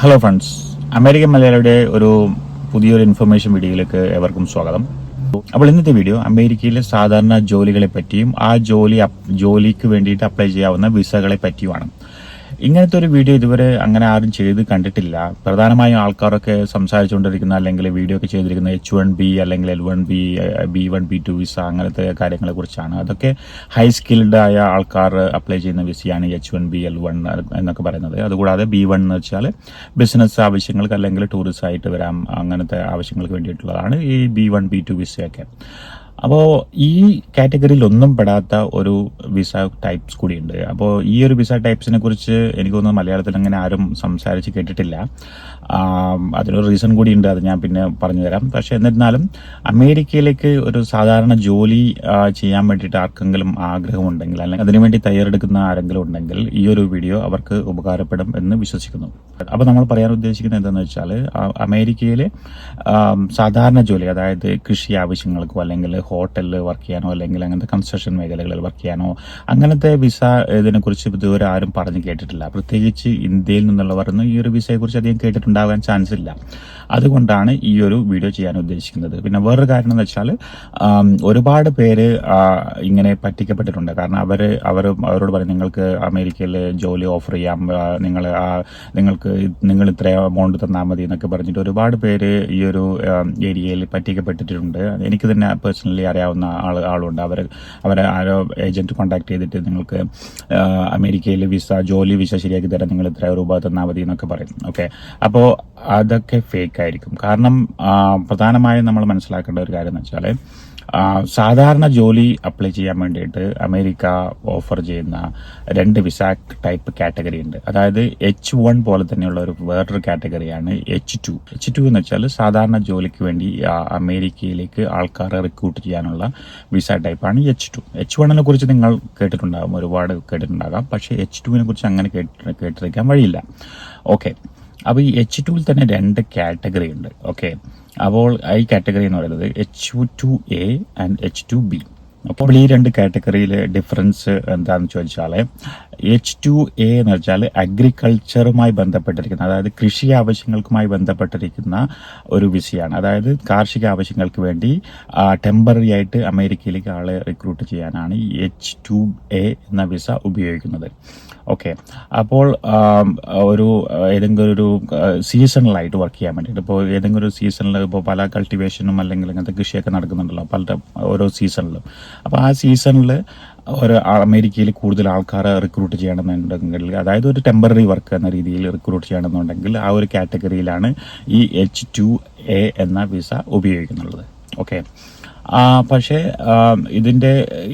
Hello friends American മലയാളിയുടെ ഒരു പുതിയൊരു ഇൻഫർമേഷൻ വീഡിയോയിലേക്ക് എവർക്കും സ്വാഗതം. അപ്പോൾ ഇന്നത്തെ വീഡിയോ അമേരിക്കയിലെ സാധാരണ ജോലികളെ പറ്റിയും ആ ജോലി ജോലിക്ക് വേണ്ടിയിട്ട് അപ്ലൈ ചെയ്യാവുന്ന വിസകളെ പറ്റിയുമാണ്. ഇങ്ങനത്തെ ഒരു വീഡിയോ ഇതുവരെ അങ്ങനെ ആരും ചെയ്ത് കണ്ടിട്ടില്ല. പ്രധാനമായും ആൾക്കാരൊക്കെ സംസാരിച്ചുകൊണ്ടിരിക്കുന്ന അല്ലെങ്കിൽ വീഡിയോ ഒക്കെ ചെയ്തിരിക്കുന്ന എച്ച് വൺ ബി അല്ലെങ്കിൽ L one B B one B two visa അങ്ങനത്തെ കാര്യങ്ങളെ കുറിച്ചാണ്. അതൊക്കെ ഹൈ സ്കിൽഡ് ആയ ആൾക്കാർ അപ്ലൈ ചെയ്യുന്ന വിസയാണ് H one B L one എന്നൊക്കെ പറയുന്നത്. അതുകൂടാതെ ബി വൺ എന്ന് വെച്ചാൽ ബിസിനസ് ആവശ്യങ്ങൾക്ക് അല്ലെങ്കിൽ ടൂറിസ്റ്റ് ആയിട്ട് വരാം അങ്ങനത്തെ ആവശ്യങ്ങൾക്ക് വേണ്ടിയിട്ടുള്ളതാണ് ഈ ബി വൺ ബി ടു വിസയൊക്കെ അപ്പോൾ ഈ കാറ്റഗറിയിൽ ഒന്നും പെടാത്ത ഒരു വിസ ടൈപ്സ് കൂടിയുണ്ട്. അപ്പോൾ ഈ ഒരു വിസ ടൈപ്സിനെ കുറിച്ച് എനിക്ക് തോന്നുന്നു മലയാളത്തിൽ അങ്ങനെ ആരും സംസാരിച്ച് കേട്ടിട്ടില്ല. അതിനൊരു റീസൺ കൂടിയുണ്ട് അത് ഞാൻ പിന്നെ പറഞ്ഞു തരാം പക്ഷെ എന്നിരുന്നാലും അമേരിക്കയിലേക്ക് ഒരു സാധാരണ ജോലി ചെയ്യാൻ വേണ്ടിയിട്ട് ആർക്കെങ്കിലും ആഗ്രഹമുണ്ടെങ്കിൽ അല്ലെങ്കിൽ അതിനുവേണ്ടി തയ്യാറെടുക്കുന്ന ആരെങ്കിലും ഉണ്ടെങ്കിൽ ഈ ഒരു വീഡിയോ അവർക്ക് ഉപകാരപ്പെടും എന്ന് വിശ്വസിക്കുന്നു. അപ്പോൾ നമ്മൾ പറയാൻ ഉദ്ദേശിക്കുന്നത് എന്താണെന്ന് വെച്ചാൽ അമേരിക്കയിലെ സാധാരണ ജോലി അതായത് കൃഷി ആവശ്യങ്ങൾക്കോ അല്ലെങ്കിൽ ഹോട്ടലിൽ വർക്ക് ചെയ്യാനോ അല്ലെങ്കിൽ അങ്ങനത്തെ കൺസ്ട്രക്ഷൻ മേഖലകളിൽ വർക്ക് ചെയ്യാനോ അങ്ങനത്തെ വിസ ഇതിനെക്കുറിച്ച് ഇതുവരെ ആരും പറഞ്ഞു കേട്ടിട്ടില്ല. പ്രത്യേകിച്ച് ഇന്ത്യയിൽ നിന്നുള്ളവരൊന്നും ഈ ഒരു വിസയെക്കുറിച്ച് അധികം കേട്ടിട്ടുണ്ടാകാൻ ചാൻസ് ഇല്ല. അതുകൊണ്ടാണ് ഈ ഒരു വീഡിയോ ചെയ്യാൻ ഉദ്ദേശിക്കുന്നത്. പിന്നെ വേറൊരു കാരണം എന്ന് വെച്ചാൽ ഒരുപാട് പേര് ഇങ്ങനെ പറ്റിക്കപ്പെട്ടിട്ടുണ്ട്. കാരണം അവർ അവർ അവരോട് പറയും നിങ്ങൾക്ക് അമേരിക്കയിൽ ജോലി ഓഫർ ചെയ്യാം. നിങ്ങൾ നിങ്ങൾക്ക് നിങ്ങൾ ഇത്ര എമൗണ്ട് തന്നാൽ മതി എന്നൊക്കെ പറഞ്ഞിട്ട് ഒരുപാട് പേര് ഈ ഒരു ഏരിയയിൽ പറ്റിക്കപ്പെട്ടിട്ടുണ്ട്. എനിക്ക് തന്നെ പേഴ്സണലി അറിയാവുന്ന ആൾ ആളുണ്ട്. അവർ അവരെ ആരോ ഏജന്റ് കോൺടാക്ട് ചെയ്തിട്ട് നിങ്ങൾക്ക് അമേരിക്കയിൽ വിസ ജോലി വിസ ശരിയാക്കി തരാൻ നിങ്ങൾ ഇത്ര രൂപ തന്നാൽ മതി എന്നൊക്കെ പറയും. ഓക്കെ അപ്പോൾ അതൊക്കെ ഫേക്ക് ആയിരിക്കും. കാരണം പ്രധാനമായും നമ്മൾ മനസ്സിലാക്കേണ്ട ഒരു കാര്യം എന്ന് വെച്ചാൽ സാധാരണ ജോലി അപ്ലൈ ചെയ്യാൻ വേണ്ടിയിട്ട് അമേരിക്ക ഓഫർ ചെയ്യുന്ന രണ്ട് വിസ ടൈപ്പ് കാറ്റഗറി ഉണ്ട്. അതായത് എച്ച് വൺ പോലെ തന്നെയുള്ള ഒരു വേറൊരു കാറ്റഗറിയാണ് എച്ച് ടു. എച്ച് ടു എന്ന് വെച്ചാൽ സാധാരണ ജോലിക്ക് വേണ്ടി അമേരിക്കയിലേക്ക് ആൾക്കാരെ റിക്രൂട്ട് ചെയ്യാനുള്ള വിസ ടൈപ്പാണ് എച്ച് ടു. എച്ച് വണ്ണിനെ കുറിച്ച് നിങ്ങൾ കേട്ടിട്ടുണ്ടാകും ഒരുപാട് കേട്ടിട്ടുണ്ടാകാം. പക്ഷേ എച്ച് ടുവിനെ കുറിച്ച് അങ്ങനെ കേട്ടി കേട്ടിരിക്കാൻ വഴിയില്ല. ഓക്കെ. അപ്പോൾ ഈ എച്ച് ടുവിൽ തന്നെ രണ്ട് കാറ്റഗറി ഉണ്ട്. ഓക്കെ അപ്പോൾ ഈ കാറ്റഗറി എന്ന് പറയുന്നത് H two A and H two B അപ്പോൾ ഈ രണ്ട് കാറ്റഗറിയിലെ ഡിഫറൻസ് എന്താണെന്ന് ചോദിച്ചാൽ എച്ച് ടു എ എന്ന് വെച്ചാൽ അഗ്രികൾച്ചറുമായി ബന്ധപ്പെട്ടിരിക്കുന്ന അതായത് കൃഷി ആവശ്യങ്ങൾക്കുമായി ബന്ധപ്പെട്ടിരിക്കുന്ന ഒരു വിസയാണ് അതായത് കാർഷിക ആവശ്യങ്ങൾക്ക് വേണ്ടി ടെമ്പററി ആയിട്ട് അമേരിക്കയിലേക്ക് ആളെ റിക്രൂട്ട് ചെയ്യാനാണ് ഈ എച്ച് ടു എ എന്ന വിസ ഉപയോഗിക്കുന്നത്. ഓക്കെ അപ്പോൾ ഒരു ഏതെങ്കിലും ഒരു സീസണലായിട്ട് വർക്ക് ചെയ്യാൻ വേണ്ടിയിട്ട് ഇപ്പോൾ ഏതെങ്കിലും ഒരു സീസണിൽ ഇപ്പോൾ പല കൾട്ടിവേഷനും അല്ലെങ്കിൽ അങ്ങനത്തെ കൃഷിയൊക്കെ നടക്കുന്നുണ്ടല്ലോ പല ഓരോ സീസണിലും അപ്പോൾ ആ സീസണിൽ ഒരു അമേരിക്കയിൽ കൂടുതൽ ആൾക്കാരെ റിക്രൂട്ട് ചെയ്യണമെന്നുണ്ടെങ്കിൽ അതായത് ഒരു ടെമ്പററി വർക്ക് എന്ന രീതിയിൽ റിക്രൂട്ട് ചെയ്യണമെന്നുണ്ടെങ്കിൽ ആ ഒരു കാറ്റഗറിയിലാണ് ഈ എച്ച് ടു എ എന്ന വിസ ഉപയോഗിക്കുന്നുള്ളത്. ഓക്കെ പക്ഷേ ഇതിന്റെ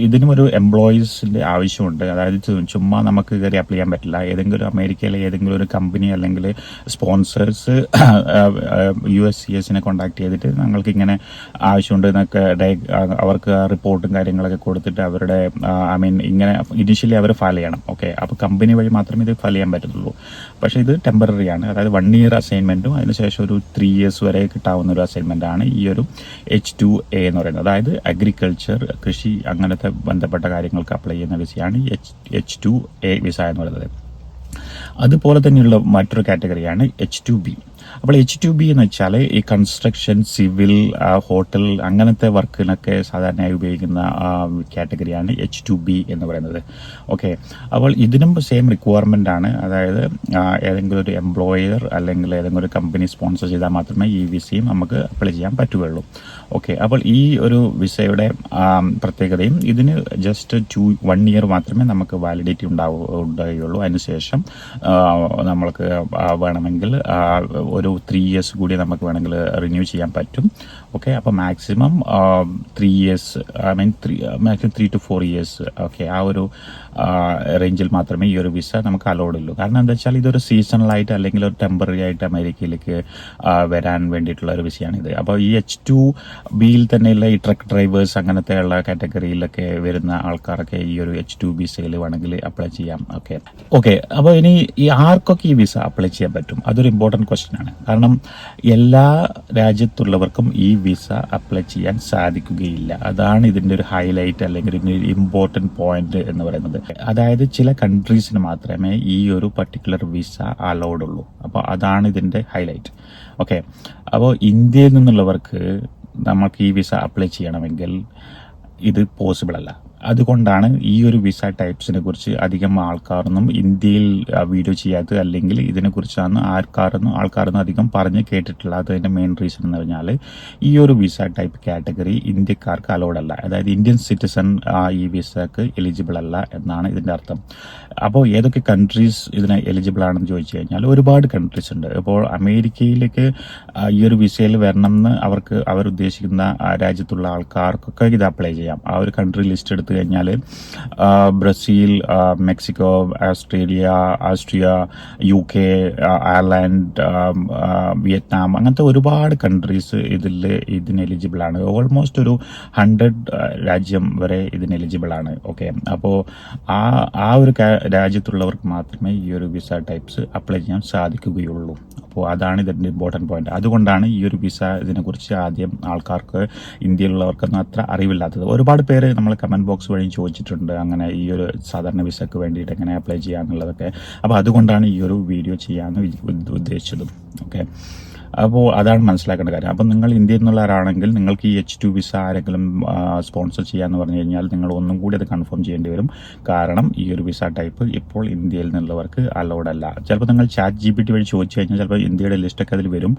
ഇതിനും ഒരു എംപ്ലോയീസിന്റെ ആവശ്യമുണ്ട്. അതായത് ചുമ്മാ നമുക്ക് കയറി അപ്ലൈ ചെയ്യാൻ പറ്റില്ല. ഏതെങ്കിലും അമേരിക്കയിലെ ഏതെങ്കിലും ഒരു കമ്പനി അല്ലെങ്കിൽ സ്പോൺസേഴ്സ് യു എസ് സി എസിനെ കോൺടാക്ട് ചെയ്തിട്ട് ഞങ്ങൾക്ക് ഇങ്ങനെ ആവശ്യമുണ്ട് എന്നൊക്കെ അവർക്ക് റിപ്പോർട്ടും കാര്യങ്ങളൊക്കെ കൊടുത്തിട്ട് അവരുടെ ഐ മീൻ ഇങ്ങനെ ഇനിഷ്യലി അവർ ഫയൽ ചെയ്യണം. ഓക്കെ അപ്പോൾ കമ്പനി വഴി മാത്രമേ ഇത് ഫയൽ ചെയ്യാൻ പറ്റത്തുള്ളൂ. പക്ഷേ ഇത് ടെമ്പററി ആണ്. അതായത് വൺ ഇയർ അസൈൻമെന്റും അതിനുശേഷം ഒരു ത്രീ ഇയേഴ്സ് വരെ കിട്ടാവുന്ന ഒരു അസൈൻമെന്റ് ആണ് ഈ ഒരു എച്ച് ടു എ എന്ന് പറയുന്നത്. അതായത് അഗ്രികൾച്ചർ കൃഷി അങ്ങനത്തെ ബന്ധപ്പെട്ട കാര്യങ്ങൾക്ക് അപ്ലൈ ചെയ്യുന്ന വിസയാണ് H H two A visa എന്ന് പറയുന്നത് അതുപോലെ തന്നെയുള്ള മറ്റൊരു കാറ്റഗറിയാണ് എച്ച് ടു ബി അപ്പോൾ എച്ച് ടു ബി എന്ന് വെച്ചാൽ ഈ കൺസ്ട്രക്ഷൻ സിവിൽ ഹോട്ടൽ അങ്ങനത്തെ വർക്കിനൊക്കെ സാധാരണയായി ഉപയോഗിക്കുന്ന കാറ്റഗറിയാണ് എച്ച് ടു ബി എന്ന് പറയുന്നത്. ഓക്കെ അപ്പോൾ ഇതിനും സെയിം റിക്വയർമെന്റ് ആണ്. അതായത് ഏതെങ്കിലും ഒരു എംപ്ലോയർ അല്ലെങ്കിൽ ഏതെങ്കിലും ഒരു കമ്പനി സ്പോൺസർ ചെയ്താൽ മാത്രമേ ഈ വിസയും നമുക്ക് അപ്ലൈ ചെയ്യാൻ പറ്റുകയുള്ളൂ. ഓക്കെ അപ്പോൾ ഈ ഒരു വിസയുടെ പ്രത്യേകതയും ഇതിന് ജസ്റ്റ് ടു വൺ ഇയർ മാത്രമേ നമുക്ക് വാലിഡിറ്റി ഉണ്ടാവൂ ഉണ്ടാവുകയുള്ളൂ അതിനുശേഷം നമ്മൾക്ക് വേണമെങ്കിൽ ഒരു ത്രീ ഇയേഴ്സ് കൂടി നമുക്ക് വേണമെങ്കിൽ റിന്യൂ ചെയ്യാൻ പറ്റും. ഓക്കെ അപ്പോൾ maximum three years I mean three maximum three two four years okay ആ ഒരു റേഞ്ചിൽ മാത്രമേ ഈ ഒരു വിസ നമുക്ക് അലോഡ് ഉള്ളൂ. കാരണം എന്താ വെച്ചാൽ ഇതൊരു സീസണലായിട്ട് അല്ലെങ്കിൽ ഒരു ടെമ്പററി ആയിട്ട് അമേരിക്കയിലേക്ക് വരാൻ വേണ്ടിയിട്ടുള്ള ഒരു വിസയാണിത് അപ്പോൾ ഈ എച്ച് ടു ബിയിൽ തന്നെയുള്ള ഈ ട്രക്ക് ഡ്രൈവേഴ്സ് അങ്ങനത്തെ ഉള്ള കാറ്റഗറിയിലൊക്കെ വരുന്ന ആൾക്കാരൊക്കെ ഈ ഒരു എച്ച് ടു വിസയിൽ വേണമെങ്കിൽ അപ്ലൈ ചെയ്യാം ഓക്കെ ഓക്കെ അപ്പോൾ ഇനി ഈ ആർക്കൊക്കെ ഈ വിസ അപ്ലൈ ചെയ്യാൻ പറ്റും? അതൊരു ഇമ്പോർട്ടന്റ് ക്വസ്റ്റ്യൻ ആണ്. കാരണം എല്ലാ രാജ്യത്തുള്ളവർക്കും ഈ വിസ അപ്ലൈ ചെയ്യാൻ സാധിക്കുകയില്ല. അതാണ് ഇതിന്റെ ഒരു ഹൈലൈറ്റ് അല്ലെങ്കിൽ ഇതിന്റെ പോയിന്റ് എന്ന് പറയുന്നത്. അതായത് ചില കൺട്രീസിന് മാത്രമേ ഈ ഒരു പർട്ടിക്കുലർ വിസ അലൗഡ് ഉള്ളൂ. അപ്പോൾ അതാണ് ഇതിന്റെ ഹൈലൈറ്റ് ഓക്കെ അപ്പോൾ ഇന്ത്യയിൽ നിന്നുള്ളവർക്ക് നമുക്ക് ഈ വിസ അപ്ലൈ ചെയ്യണമെങ്കിൽ ഇത് പോസിബിൾ അല്ല. അതുകൊണ്ടാണ് ഈ ഒരു വിസ ടൈപ്സിനെ കുറിച്ച് അധികം ആൾക്കാരൊന്നും ഇന്ത്യയിൽ വീഡിയോ ചെയ്യാത്തത് അല്ലെങ്കിൽ ഇതിനെക്കുറിച്ചാണ് ആൾക്കാരൊന്നും ആൾക്കാരൊന്നും അധികം പറഞ്ഞ് കേട്ടിട്ടില്ലാത്തതിന്റെ മെയിൻ റീസൺ എന്ന് പറഞ്ഞാൽ ഈ ഒരു വിസ ടൈപ്പ് കാറ്റഗറി ഇന്ത്യക്കാർക്ക് അലൗഡ് അല്ല. അതായത് ഇന്ത്യൻ സിറ്റിസൺ ഈ വിസക്ക് എലിജിബിൾ അല്ല എന്നാണ് ഇതിന്റെ അർത്ഥം. അപ്പോൾ ഏതൊക്കെ കൺട്രീസ് ഇതിന് എലിജിബിൾ ആണെന്ന് ചോദിച്ചു കഴിഞ്ഞാൽ ഒരുപാട് കൺട്രീസ് ഉണ്ട്. ഇപ്പോൾ അമേരിക്കയിലേക്ക് ഈ ഒരു വിസയിൽ വരണം എന്ന് അവർക്ക് അവർ ഉദ്ദേശിക്കുന്ന രാജ്യത്തുള്ള ആൾക്കാർക്കൊക്കെ ഇത് അപ്ലൈ ചെയ്യാം. ആ ഒരു കൺട്രി ലിസ്റ്റ് എടുത്തു കഴിഞ്ഞാൽ Brazil Mexico Australia Austria U K Ireland Vietnam അങ്ങനത്തെ ഒരുപാട് കൺട്രീസ് ഇതിൽ ഇതിന് എലിജിബിൾ ആണ്. ഓൾമോസ്റ്റ് ഒരു ഹൺഡ്രഡ് രാജ്യം വരെ ഇതിന് എലിജിബിൾ ആണ്. ഓക്കെ അപ്പോൾ ആ ആ ഒരു രാജ്യത്തുള്ളവർക്ക് മാത്രമേ ഈ ഒരു വിസ ടൈപ്സ് അപ്ലൈ ചെയ്യാൻ സാധിക്കുകയുള്ളൂ. അപ്പോൾ അതാണ് ഇതിന്റെ ഇമ്പോർട്ടന്റ് പോയിന്റ് അതുകൊണ്ടാണ് ഈ ഒരു വിസ ഇതിനെക്കുറിച്ച് ആദ്യം ആൾക്കാർക്ക് ഇന്ത്യയിലുള്ളവർക്കൊന്നും അത്ര അറിവില്ലാത്തത്. ഒരുപാട് പേര് നമ്മൾ കമന്റ് ബോക്സ് വഴി ചോദിച്ചിട്ടുണ്ട് അങ്ങനെ ഈ ഒരു സാധാരണ വിസക്ക് വേണ്ടിയിട്ട് എങ്ങനെ അപ്ലൈ ചെയ്യാന്നുള്ളതൊക്കെ. അപ്പോൾ അതുകൊണ്ടാണ് ഈ ഒരു വീഡിയോ ചെയ്യാമെന്ന് ഉദ്ദേശിച്ചതും. ഓക്കെ അപ്പോൾ അതാണ് മനസ്സിലാക്കേണ്ട കാര്യം. അപ്പം നിങ്ങൾ ഇന്ത്യയിൽ നിന്നുള്ളവരാണെങ്കിൽ നിങ്ങൾക്ക് ഈ എച്ച് ടു വിസ ആരെങ്കിലും സ്പോൺസർ ചെയ്യാന്ന് പറഞ്ഞു കഴിഞ്ഞാൽ നിങ്ങൾ ഒന്നും കൂടി അത് കൺഫേം ചെയ്യേണ്ടി വരും. കാരണം ഈ ഒരു വിസ ടൈപ്പ് ഇപ്പോൾ ഇന്ത്യയിൽ നിന്നുള്ളവർക്ക് അലൗഡ് അല്ല. ചിലപ്പോൾ നിങ്ങൾ ചാറ്റ് ജി ടി വഴി ചോദിച്ചു കഴിഞ്ഞാൽ ചിലപ്പോൾ ഇന്ത്യയുടെ ലിസ്റ്റൊക്കെ അതിൽ വരും.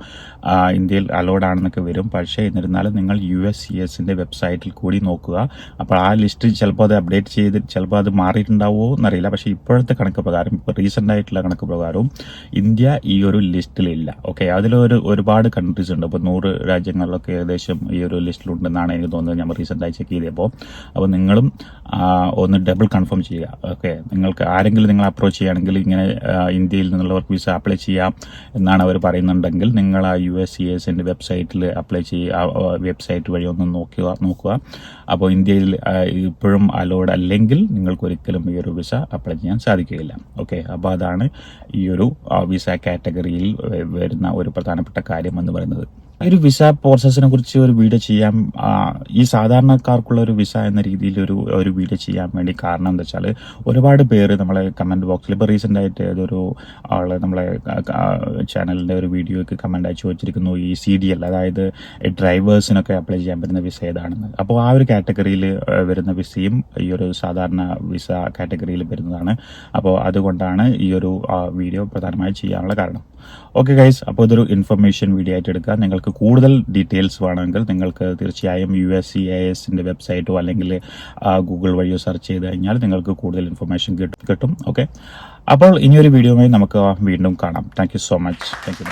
ഇന്ത്യയിൽ അലോഡ് ആണെന്നൊക്കെ വരും. പക്ഷേ എന്നിരുന്നാലും നിങ്ങൾ യു എസ് സി എസിന്റെ വെബ്സൈറ്റിൽ കൂടി നോക്കുക. അപ്പോൾ ആ ലിസ്റ്റ് ചിലപ്പോൾ അത് അപ്ഡേറ്റ് ചെയ്ത് ചിലപ്പോൾ അത് മാറിയിട്ടുണ്ടാവുമോ എന്നറിയില്ല. പക്ഷേ ഇപ്പോഴത്തെ കണക്ക് പ്രകാരം ഇപ്പോൾ റീസെന്റ് ആയിട്ടുള്ള കണക്ക് പ്രകാരവും ഇന്ത്യ ഈ ഒരു ലിസ്റ്റിലില്ല ഓക്കെ അതിലൊരു ഒരുപാട് കൺട്രീസ് ഉണ്ട്. അപ്പോൾ നൂറ് രാജ്യങ്ങളിലൊക്കെ ഏകദേശം ഈ ഒരു ലിസ്റ്റിലുണ്ടെന്നാണ് എനിക്ക് തോന്നുന്നത്. ഞാൻ റീസെന്റായി ചെക്ക് ചെയ്തപ്പോൾ. അപ്പോൾ നിങ്ങളും ഒന്ന് ഡബിൾ കൺഫേം ചെയ്യുക. ഓക്കെ നിങ്ങൾക്ക് ആരെങ്കിലും നിങ്ങൾ അപ്രോച്ച് ചെയ്യുകയാണെങ്കിൽ ഇങ്ങനെ ഇന്ത്യയിൽ നിന്നുള്ളവർക്ക് വിസ അപ്ലൈ ചെയ്യാം എന്നാണ് അവർ പറയുന്നുണ്ടെങ്കിൽ നിങ്ങൾ ആ യു എസ് സി എസിന്റെ വെബ്സൈറ്റിൽ അപ്ലൈ ചെയ്യുക. വെബ്സൈറ്റ് വഴി ഒന്ന് നോക്കുക നോക്കുക. അപ്പോൾ ഇന്ത്യയിൽ ഇപ്പോഴും അലോഡ് അല്ലെങ്കിൽ നിങ്ങൾക്ക് ഒരിക്കലും ഈ ഒരു വിസ അപ്ലൈ ചെയ്യാൻ സാധിക്കുകയില്ല. ഓക്കെ അപ്പോൾ അതാണ് ഈ ഒരു വിസ കാറ്റഗറിയിൽ വരുന്ന ഒരു പ്രധാനപ്പെട്ട കാര്യം എന്ന് പറയുന്നത്. ഒരു വിസ പ്രോസസ്സിനെ കുറിച്ച് ഒരു വീഡിയോ ചെയ്യാൻ ഈ സാധാരണക്കാർക്കുള്ള ഒരു വിസ എന്ന രീതിയിൽ ഒരു ഒരു വീഡിയോ ചെയ്യാൻ വേണ്ടി കാരണം എന്താ വെച്ചാൽ ഒരുപാട് പേര് നമ്മളെ കമന്റ് ബോക്സിൽ ഇപ്പോൾ റീസെന്റ് ആയിട്ട് ഏതൊരു ആൾ നമ്മളെ ചാനലിന്റെ ഒരു വീഡിയോയ്ക്ക് അയച്ചു വെച്ചിരിക്കുന്നു. ഈ സി ഡി എൽ അതായത് ഡ്രൈവേഴ്സിനൊക്കെ അപ്ലൈ ചെയ്യാൻ പറ്റുന്ന വിസ ഏതാണെന്ന്. അപ്പോൾ ആ ഒരു കാറ്റഗറിയിൽ വരുന്ന വിസയും ഈ ഒരു സാധാരണ വിസ കാറ്റഗറിയിൽ വരുന്നതാണ്. അപ്പോൾ അതുകൊണ്ടാണ് ഈ ഒരു വീഡിയോ പ്രധാനമായി ചെയ്യാനുള്ള കാരണം. ഓക്കെ ഗൈസ് അപ്പോൾ ഇതൊരു ഇൻഫർമേഷൻ വീഡിയോ ആയിട്ട് എടുക്കുക നിങ്ങൾക്ക് കൂടുതൽ ഡീറ്റെയിൽസ് വേണമെങ്കിൽ നിങ്ങൾക്ക് തീർച്ചയായും യു എസ് സി എ എസിന്റെ വെബ്സൈറ്റോ അല്ലെങ്കിൽ ഗൂഗിൾ വഴിയോ സെർച്ച് ചെയ്ത് കഴിഞ്ഞാൽ നിങ്ങൾക്ക് കൂടുതൽ ഇൻഫർമേഷൻ കിട്ടും. കിട്ടും. ഓക്കെ അപ്പോൾ ഇനിയൊരു വീഡിയോയുമായി നമുക്ക് വീണ്ടും കാണാം. Thank so much thank you